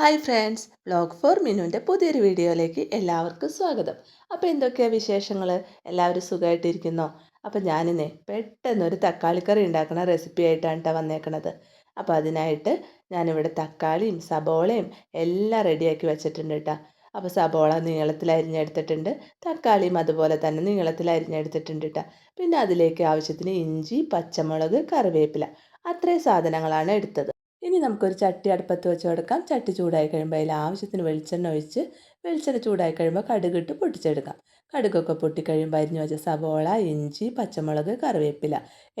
Hi friends blog for മിനുവിന്റെ പുതിയൊരു വീഡിയോയിലേക്ക് എല്ലാവർക്കും സ്വാഗതം. അപ്പോൾ എന്തൊക്കെയാണ് വിശേഷങ്ങൾ എല്ലാവരും സുഖമായിട്ടിരിക്കുന്നോ അപ്പോൾ ഞാനിന്നേ പെട്ടെന്നൊരു തക്കാളിക്കറി ഉണ്ടാക്കുന്ന റെസിപ്പി ആയിട്ടാണ് കേട്ടോ വന്നേക്കണത്. അപ്പോൾ അതിനായിട്ട് ഞാനിവിടെ തക്കാളിയും സബോളയും എല്ലാം റെഡിയാക്കി വെച്ചിട്ടുണ്ട് കേട്ടോ. അപ്പോൾ സബോള നീളത്തിൽ അരിഞ്ഞെടുത്തിട്ടുണ്ട് തക്കാളിയും അതുപോലെ തന്നെ നീളത്തിൽ അരിഞ്ഞെടുത്തിട്ടുണ്ട് കേട്ടോ. പിന്നെ അതിലേക്ക് ആവശ്യത്തിന് ഇഞ്ചി പച്ചമുളക് കറിവേപ്പില അത്രയും സാധനങ്ങളാണ് എടുത്തത്. ഇനി നമുക്കൊരു ചട്ടി അടുപ്പത്ത് വെച്ച് കൊടുക്കാം. ചട്ടി ചൂടായി കഴിയുമ്പോൾ അതിൽ ആവശ്യത്തിന് വെളിച്ചെണ്ണ ഒഴിച്ച് വെളിച്ചെണ്ണ ചൂടായി കഴിയുമ്പോൾ കടുകിട്ട് പൊട്ടിച്ചെടുക്കാം. കടുകൊക്കെ പൊട്ടിക്കഴിയുമ്പോൾ അരിഞ്ഞു വെച്ച സവോള ഇഞ്ചി പച്ചമുളക് കറിവേപ്പില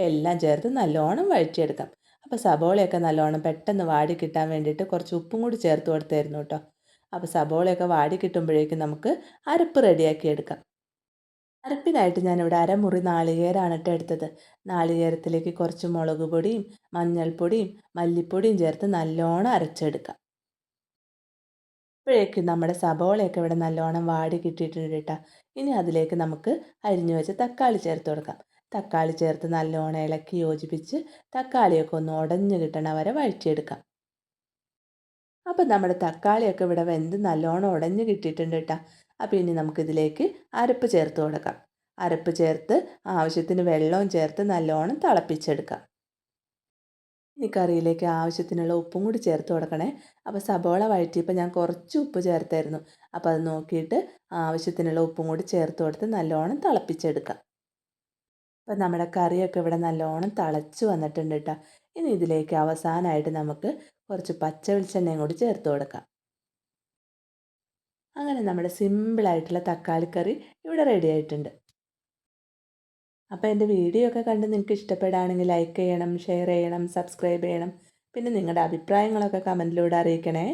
എല്ലാം ചേർത്ത് നല്ലോണം വഴറ്റിയെടുക്കാം. അപ്പോൾ സവോളയൊക്കെ നല്ലോണം പെട്ടെന്ന് വാടി കിട്ടാൻ വേണ്ടിയിട്ട് കുറച്ച് ഉപ്പും കൂടി ചേർത്ത് കൊടുത്തായിരുന്നു കേട്ടോ. അപ്പോൾ സവോളയൊക്കെ വാടി കിട്ടുമ്പോഴേക്കും നമുക്ക് അരപ്പ് റെഡിയാക്കി എടുക്കാം. അരപ്പിനായിട്ട് ഞാനിവിടെ അരമുറി നാളികേരാണ് കേട്ടോ എടുത്തത്. നാളികേരത്തിലേക്ക് കുറച്ച് മുളക് പൊടിയും മഞ്ഞൾപ്പൊടിയും മല്ലിപ്പൊടിയും ചേർത്ത് നല്ലോണം അരച്ചെടുക്കാം. ഇപ്പോഴേക്കും നമ്മുടെ സബോളയൊക്കെ ഇവിടെ നല്ലോണം വാടി കിട്ടിയിട്ടുണ്ട് കേട്ടോ ഇനി അതിലേക്ക് നമുക്ക് അരിഞ്ഞു വെച്ച് തക്കാളി ചേർത്ത് കൊടുക്കാം. തക്കാളി ചേർത്ത് നല്ലോണം ഇളക്കി യോജിപ്പിച്ച് തക്കാളിയൊക്കെ ഒന്ന് ഉടഞ്ഞു കിട്ടണ വരെ വഴറ്റിയെടുക്കാം. അപ്പം നമ്മുടെ തക്കാളിയൊക്കെ ഇവിടെ വെന്ത് നല്ലോണം ഉടഞ്ഞു കിട്ടിയിട്ടുണ്ട് കേട്ടോ അപ്പോൾ ഇനി നമുക്കിതിലേക്ക് അരപ്പ് ചേർത്ത് കൊടുക്കാം. അരപ്പ് ചേർത്ത് ആവശ്യത്തിന് വെള്ളവും ചേർത്ത് നല്ലോണം തിളപ്പിച്ചെടുക്കാം. ഇനി കറിയിലേക്ക് ആവശ്യത്തിനുള്ള ഉപ്പും കൂടി ചേർത്ത് കൊടുക്കണേ. അപ്പോൾ സബോള വഴറ്റിയപ്പോൾ ഞാൻ കുറച്ച് ഉപ്പ് ചേർത്തായിരുന്നു. അപ്പോൾ അത് നോക്കിയിട്ട് ആവശ്യത്തിനുള്ള ഉപ്പും കൂടി ചേർത്ത് കൊടുത്ത് നല്ലോണം തിളപ്പിച്ചെടുക്കാം. അപ്പോൾ നമ്മുടെ കറിയൊക്കെ ഇവിടെ നല്ലോണം തിളച്ച് വന്നിട്ടുണ്ട് കേട്ടോ ഇനി ഇതിലേക്ക് അവസാനമായിട്ട് നമുക്ക് കുറച്ച് പച്ച വെളിച്ചെണ്ണയും കൂടി ചേർത്ത് കൊടുക്കാം. അങ്ങനെ നമ്മുടെ സിമ്പിളായിട്ടുള്ള തക്കാളി കറി ഇവിടെ റെഡി ആയിട്ടുണ്ട്. അപ്പോൾ എന്റെ വീഡിയോ ഒക്കെ കണ്ട് നിങ്ങൾക്ക് ഇഷ്ടപ്പെടുകയാണെങ്കിൽ ലൈക്ക് ചെയ്യണം ഷെയർ ചെയ്യണം സബ്സ്ക്രൈബ് ചെയ്യണം. പിന്നെ നിങ്ങളുടെ അഭിപ്രായങ്ങളൊക്കെ കമന്റിലൂടെ അറിയിക്കണേ.